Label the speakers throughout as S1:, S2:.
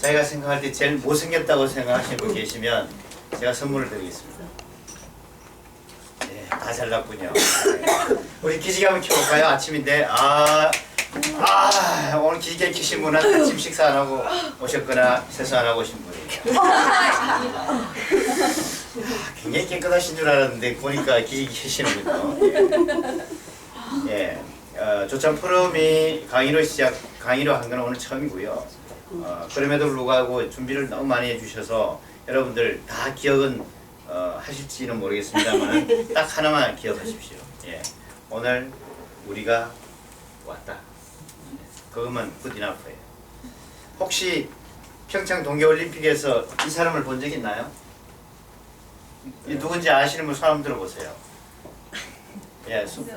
S1: 자기가 생각할 때 제일 못생겼다고 생각하시는 분 계시면 제가 선물을 드리겠습니다. 네, 다 잘났군요. 네. 우리 기지개 한번 켜볼까요? 아침인데 아, 아 오늘 기지개 켜신 분은 아침 식사 안 하고 오셨거나 세수 안 하고 오신 분이에요. 아, 굉장히 깨끗하신 줄 알았는데 보니까 기지개 켜시는군요. 예, 어, 조찬 프롬이 강의로 시작 강의로 한 건 오늘 처음이고요. 어, 그럼에도 불구하고 준비를 너무 많이 해주셔서 여러분들 다 기억은 어, 하실지는 모르겠습니다만 딱 하나만 기억하십시오. 예, 오늘 우리가 왔다. 그것만 굿이나프예요. 혹시 평창 동계올림픽에서 이 사람을 본 적 있나요? 이 누군지 아시는 분손 한번 들어보세요. 예, 손,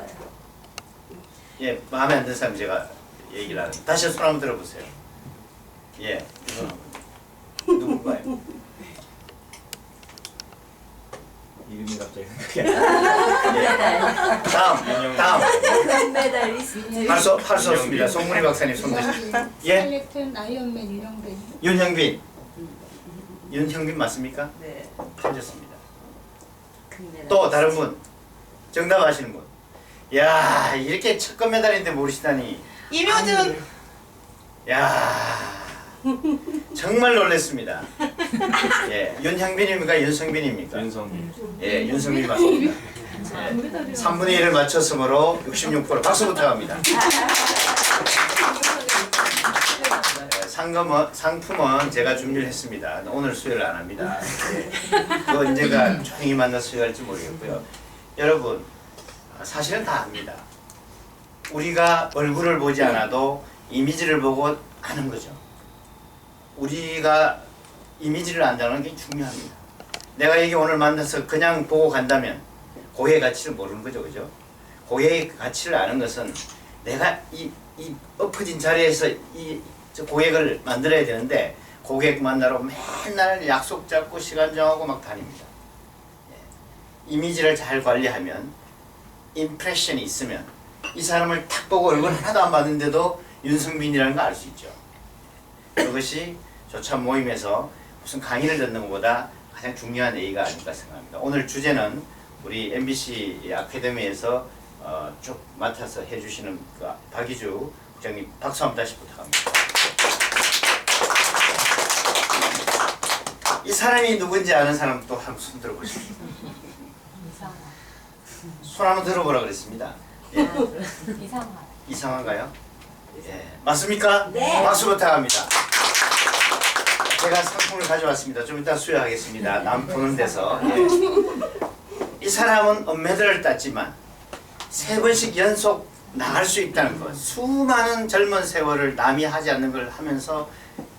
S1: 예, 마음에 안 드는 사람 제가 얘기를 하는. 다시 손 한번 들어보세요. 예, 누군가요?
S2: 이름이 갑자기 생각이 안 나.
S1: 예. 다음, 다음.
S3: 금메달 리스트.
S1: 할 수, 할수 없습니다. 송문희 박사님 손 드시죠. 예,
S4: 스켈레톤 아이언맨 유령된
S1: 윤형빈. 윤형빈 맞습니까?
S3: 네.
S1: 틀렸습니다.
S3: 금메달.
S1: 또 다른 분, 정답 아시는 분. 야, 이렇게 첫건 메달인데 모르시다니.
S3: 이묘준.
S1: 야, 정말 놀랐습니다. 예, 윤형빈입니까? 윤성빈입니까?
S2: 윤성민.
S1: 예, 윤성민 맞습니다. 예, 3분의 1을 맞췄으므로 66% 박수 부탁합니다. 예, 상금은, 상품은 제가 준비를 했습니다. 오늘 수여를 안 합니다. 예, 그거 언제가 조용히 만나 수여할지 모르겠고요. 여러분, 사실은 다 압니다. 우리가 얼굴을 보지 않아도 이미지를 보고 아는 거죠. 우리가 이미지를 안다는 게 중요합니다. 내가 여기 오늘 만나서 그냥 보고 간다면 고해의 가치를 모르는 거죠, 그죠? 고해의 가치를 아는 것은 내가 이, 이 엎어진 자리에서 이저 고객을 만들어야 되는데 고객 만나러 맨날 약속 잡고 시간 정하고 막 다닙니다. 예. 이미지를 잘 관리하면 임프레션이 있으면 이 사람을 탁 보고 얼굴 하나도 안 봤는데도 윤성빈이라는 걸 알 수 있죠. 그것이 조차 모임에서 무슨 강의를 듣는 것보다 가장 중요한 A가 아닐까 생각합니다. 오늘 주제는 우리 MBC 아카데미에서 어, 쭉 맡아서 해주시는 그 박희주 국장님 박수 한번 다시 부탁합니다. 이 사람이 누군지 아는 사람 또한손 들어보십시오. 손 한번 들어보라 그랬습니다. 예.
S4: 이상한
S1: 이상한가요? 예. 맞습니까?
S3: 네.
S1: 박수 부탁합니다. 제가 상품을 가져왔습니다. 좀 이따 수여하겠습니다. 남 보는 데서. 예. 이 사람은 은메달을 땄지만 세 번씩 연속 나갈 수 있다는 것. 수많은 젊은 세월을 남이 하지 않는 걸 하면서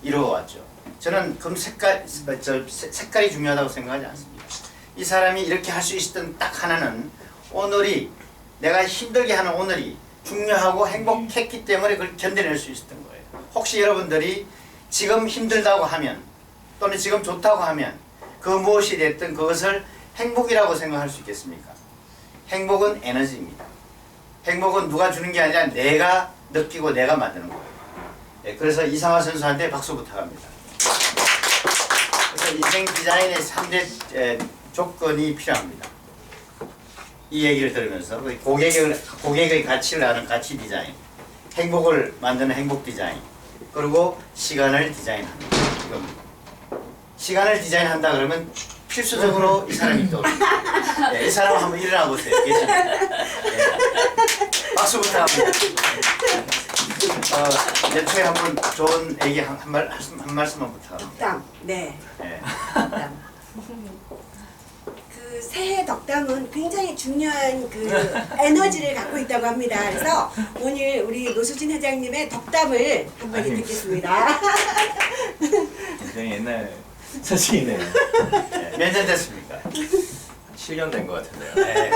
S1: 이루어왔죠. 저는 금 색깔, 저 색- 색깔이 중요하다고 생각하지 않습니다. 이 사람이 이렇게 할 수 있었던 딱 하나는 오늘이 내가 힘들게 하는 오늘이 중요하고 행복했기 때문에 그걸 견뎌낼 수 있었던 거예요. 혹시 여러분들이 지금 힘들다고 하면 또는 지금 좋다고 하면 그 무엇이 됐든 그것을 행복이라고 생각할 수 있겠습니까? 행복은 에너지입니다. 행복은 누가 주는 게 아니라 내가 느끼고 내가 만드는 거예요. 예, 그래서 이상화 선수한테 박수 부탁합니다. 그래서 인생 디자인의 3대 에, 조건이 필요합니다. 이 얘기를 들으면서 그 고객의, 고객의 가치를 아는 가치 디자인, 행복을 만드는 행복 디자인, 그리고 시간을 디자인하는 이겁니다. 시간을 디자인한다 그러면 필수적으로 이 사람이 떠오릅니다. 예, 이 사람 한번 일어나 보세요. 계십니다. 예. 박수 부탁합니다. 어, 예초에 한번 좋은 얘기 한, 한, 말, 한 말씀만 부탁합니다.
S5: 덕담. 네.
S1: 예.
S5: 새해 덕담은 굉장히 중요한 그 에너지를 갖고 있다고 합니다. 그래서 오늘 우리 노수진 회장님의 덕담을 한마디
S2: 아니.
S5: 듣겠습니다.
S2: 굉장히 옛날 사진이네요.
S1: 예. 몇년 됐습니까?
S2: 7년 된 것 같은데요.
S1: 네.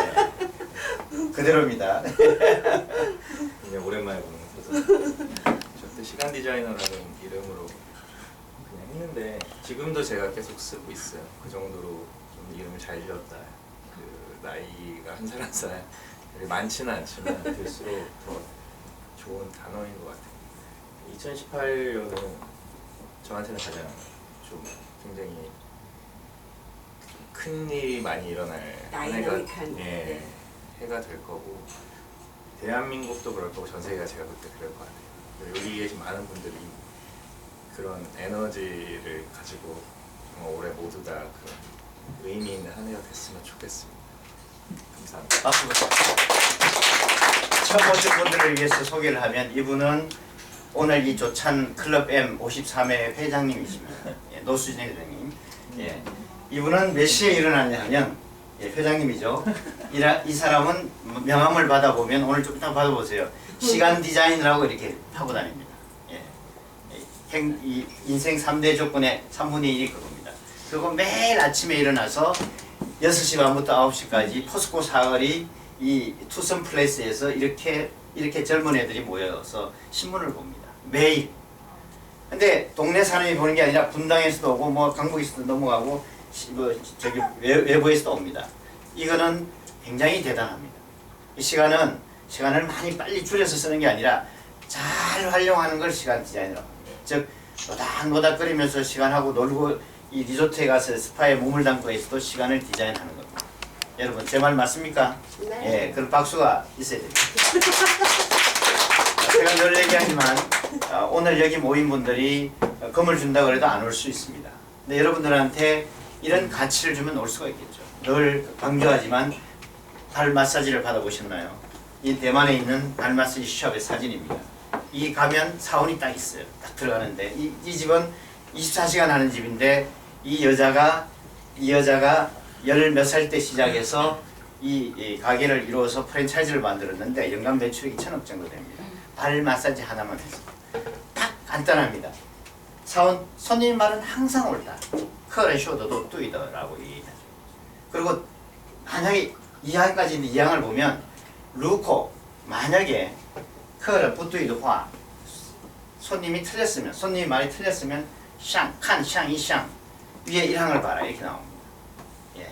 S1: 그대로입니다.
S2: 굉장히 오랜만에 보는 그래서 저때 시간 디자이너라는 이름으로 그냥 했는데 지금도 제가 계속 쓰고 있어요. 그 정도로 좀 이름을 잘 지었다. 그 나이가 한 살 한 살 많지는 않지만 될수록 더 좋은 단어인 것 같아요. 2018년은 저한테는 가장 좀 굉장히 큰 일이 많이 일어날 한 해가
S5: 다이나믹한,
S2: 예,
S5: 네.
S2: 해가 될 거고 대한민국도 그럴 거고 전 세계가 제가 볼 때 그럴 것 같아요. 여기 계신 많은 분들이 그런 에너지를 가지고 정말 올해 모두 다 그런 의미 있는 한 해가 됐으면 좋겠습니다. 감사합니다.
S1: 처음 오신 분들을 위해서 소개를 하면 이분은 오늘 이 조찬 클럽 M 53회 회장님이십니다. 예, 노수진 회장님. 예, 이분은 몇 시에 일어나냐 하면 예, 회장님이죠. 이라, 이 사람은 명함을 받아보면 오늘 좀 이따 받아보세요. 시간 디자인이라고 이렇게 하고 다닙니다. 예. 이 행, 이 인생 3대 조건의 3분의 1이 그겁니다. 그리고 매일 아침에 일어나서 6시 반부터 9시까지 포스코 사거리 이 투썸 플레이스에서 이렇게 이렇게 젊은 애들이 모여서 신문을 봅니다. 매일. 근데 동네 사람이 보는 게 아니라 분당에서도 오고 뭐 강북에서도 넘어가고 시- 뭐 저기 외, 외부에서도 옵니다. 이거는 굉장히 대단합니다. 이 시간은 시간을 많이 빨리 줄여서 쓰는 게 아니라 잘 활용하는 걸 시간 디자인이라고 합니다. 즉 노닥노닥거리면서 시간하고 놀고 이 리조트에 가서 스파에 몸을 담고 있어도 시간을 디자인하는 겁니다. 여러분 제 말 맞습니까?
S5: 네.
S1: 예, 그런 박수가 있어야 됩니다. 제가 늘 얘기하지만 어, 오늘 여기 모인 분들이 어, 금을 준다 그래도 안 올 수 있습니다. 근데 여러분들한테 이런 가치를 주면 올 수가 있겠죠. 늘 강조하지만 발 마사지를 받아보셨나요? 이 대만에 있는 발 마사지 숍의 사진입니다. 이 가면 사원이 딱 있어요. 딱 들어가는데 이, 이 집은 24시간 하는 집인데 이 여자가 이 여자가 열 몇 살 때 시작해서 이, 이 가게를 이루어서 프랜차이즈를 만들었는데 연간 매출이 2천억 정도 됩니다. 발 마사지 하나만 해서 딱 간단합니다. 사원 손님 말은 항상 옳다. 커레 쇼도도 뚜이더라고 얘기하죠. 그리고 만약에 2항까지 있는 2항을 보면 루코 만약에 커레 부뚜이도 화 손님이 틀렸으면 손님이 말이 틀렸으면 샹, 칸, 샹, 이샹 위에 1항을 봐라 이렇게 나옵니다. 예.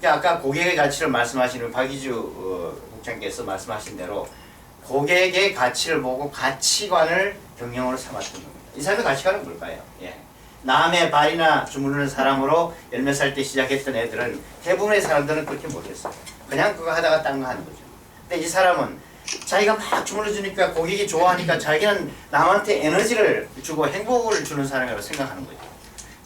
S1: 그러니까 아까 고객의 가치를 말씀하시는 박이주 어, 국장께서 말씀하신 대로 고객의 가치를 보고 가치관을 경영으로 삼았던 겁니다. 이 사람의 가치관은 뭘까요? 예. 남의 발이나 주무르는 사람으로 열몇 살 때 시작했던 애들은 대부분의 사람들은 그렇게 못했어요. 그냥 그거 하다가 딴 거 하는 거죠. 근데 이 사람은 자기가 막 주물러 주니까 고객이 좋아하니까 자기는 남한테 에너지를 주고 행복을 주는 사람이라고 생각하는 거죠.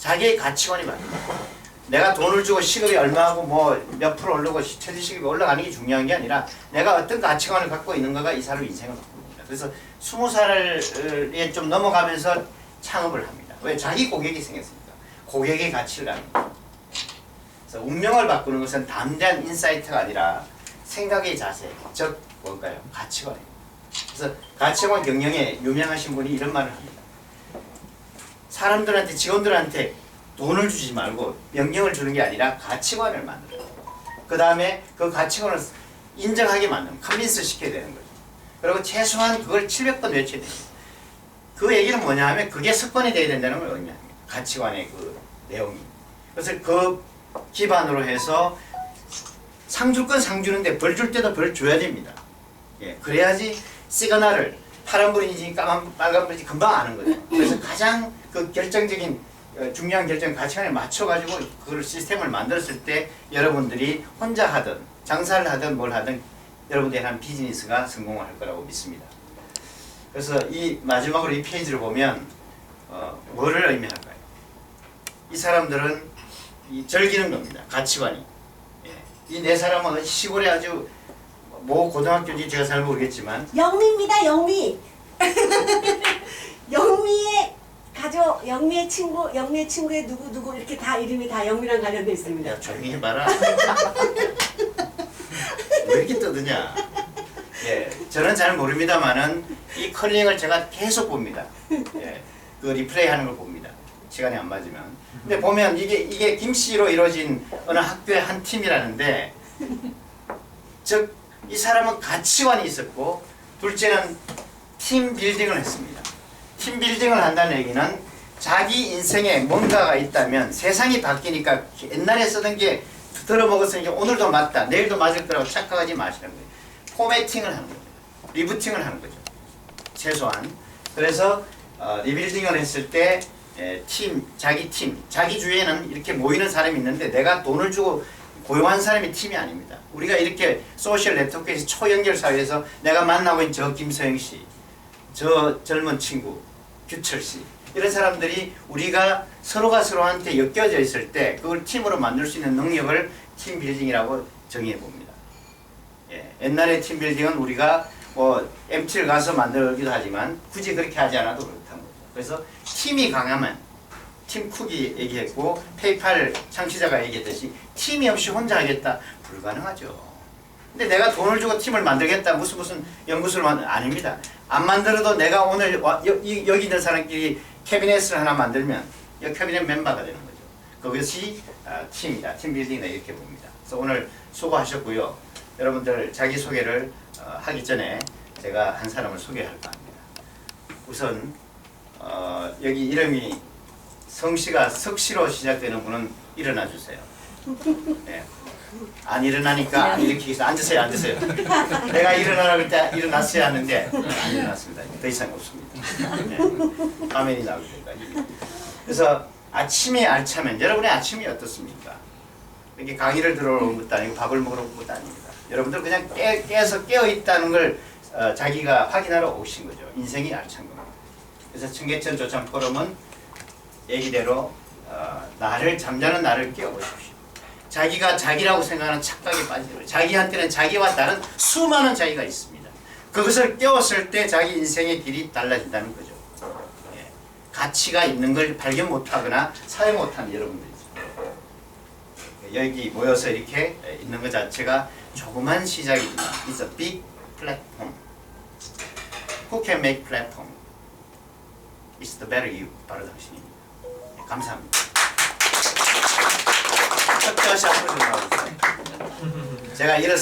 S1: 자기의 가치관이 맞는 거예요. 내가 돈을 주고 시급이 얼마하고 뭐 몇 프로 오르고 최저 시급이 올라가는 게 중요한 게 아니라 내가 어떤 가치관을 갖고 있는 거가 이 사람의 인생을 바꿉니다. 그래서 스무 살에 좀 넘어가면서 창업을 합니다. 왜 자기 고객이 생겼으니까 고객의 가치를 아는 거예요. 그래서 운명을 바꾸는 것은 담대한 인사이트가 아니라 생각의 자세, 즉 뭘까요? 가치관이에요. 그래서 가치관 경영에 유명하신 분이 이런 말을 합니다. 사람들한테 직원들한테 돈을 주지 말고 명령을 주는 게 아니라 가치관을 만들어요. 그 다음에 그 가치관을 인정하게 만드는 컨빈스 시켜야 되는 거죠. 그리고 최소한 그걸 700번 외쳐야 돼요. 그 얘기는 뭐냐 하면 그게 습관이 돼야 된다는 걸 의미합니다. 가치관의 그 내용이. 그래서 그 기반으로 해서 상 줄 건 상 주는데 벌 줄 때도 벌 줘야 됩니다. 예, 그래야지 시그널을 파란불인지 까만 빨간불인지 금방 아는 거죠. 그래서 가장 그 결정적인 어, 중요한 결정 가치관에 맞춰가지고 그걸 시스템을 만들었을 때 여러분들이 혼자 하든 장사를 하든 뭘 하든 여러분들이 하는 비즈니스가 성공할 거라고 믿습니다. 그래서 이 마지막으로 이 페이지를 보면 어, 뭐를 의미할까요? 이 사람들은 이 즐기는 겁니다. 가치관이. 예. 이네 사람은 시골에 아주 뭐 고등학교인지 제가 잘 모르겠지만
S5: 영미입니다. 영미. 영미의 가족, 영미의 친구, 영미의 친구의 누구 누구 이렇게 다 이름이 다 영미랑 관련돼 있습니다.
S1: 야 조용히 해봐라. 왜 이렇게 떠드냐? 예, 저는 잘 모릅니다만은 이 컬링을 제가 계속 봅니다. 예, 그 리플레이 하는 걸 봅니다. 시간이 안 맞으면. 근데 보면 이게 이게 김씨로 이루어진 어느 학교의 한 팀이라는데, 즉 이 사람은 가치관이 있었고, 둘째는 팀 빌딩을 했습니다. 팀 빌딩을 한다는 얘기는 자기 인생에 뭔가가 있다면 세상이 바뀌니까 옛날에 쓰던 게 들어먹었으니까 오늘도 맞다, 내일도 맞을 거라고 착각하지 마시는 거예요. 포매팅을 하는 거죠. 리부팅을 하는 거죠. 최소한. 그래서 어, 리빌딩을 했을 때 예, 팀, 자기 팀, 자기 주위에는 이렇게 모이는 사람이 있는데 내가 돈을 주고 고용한 사람이 팀이 아닙니다. 우리가 이렇게 소셜 네트워크에서 초연결 사회에서 내가 만나고 있는 저 김서영 씨, 저 젊은 친구 규철 씨 이런 사람들이 우리가 서로가 서로한테 엮여져 있을 때 그걸 팀으로 만들 수 있는 능력을 팀 빌딩이라고 정의해 봅니다. 예, 옛날에 팀 빌딩은 우리가 뭐 MT를 가서 만들기도 하지만 굳이 그렇게 하지 않아도 그렇다는 거죠. 그래서 팀이 강하면 팀 쿡이 얘기했고 페이팔 창시자가 얘기했듯이 팀이 없이 혼자 하겠다 불가능하죠. 근데 내가 돈을 주고 팀을 만들겠다 무슨 무슨 연구소를 만 아닙니다. 안 만들어도 내가 오늘 와, 여, 이, 여기 있는 사람끼리 캐비넷을 하나 만들면 이 캐비넷 멤버가 되는 거죠. 그것이 아, 팀이다. 팀 빌딩이다 이렇게 봅니다. 그래서 오늘 수고하셨고요. 여러분들 자기 소개를 어, 하기 전에 제가 한 사람을 소개할까 합니다. 우선 어, 여기 이름이 성씨가 석씨로 시작되는 분은 일어나 주세요. 네. 안 일어나니까 안 일으키겠어. 앉으세요, 앉으세요. 내가 일어나라고 할때 일어났어야 하는데 안 일어났습니다. 더 이상 없습니다. 네. 화면이 나올 때까지. 그래서 아침이 알차면 여러분의 아침이 어떻습니까? 이렇게 강의를 들어오는 것도 아니고 밥을 먹으러 온 것도 아닙니다. 여러분들 그냥 깨, 깨서 깨어 있다는 걸 어, 자기가 확인하러 오신 거죠. 인생이 알찬 겁니다. 그래서 청계천 조찬 포럼은 얘기대로 어, 나를 잠자는 나를 깨워보십시오. 자기가 자기라고 생각하는 착각에 거예요. 자기한테는 자기와 다른 수많은 자기가 있습니다. 그것을 깨웠을 때 자기 인생의 길이 달라진다는 거죠. 예. 가치가 있는 걸 발견 못하거나 사용 못하는 여러분들이죠. 여기 모여서 이렇게 있는 것 자체가 조그만 시작이지만 it's a big platform. Who can make platform? It's the better you. 바로 당신입니다. 네, 감사합니다. 첫 번째 앞으로 좀 나와주세요. 제가 이런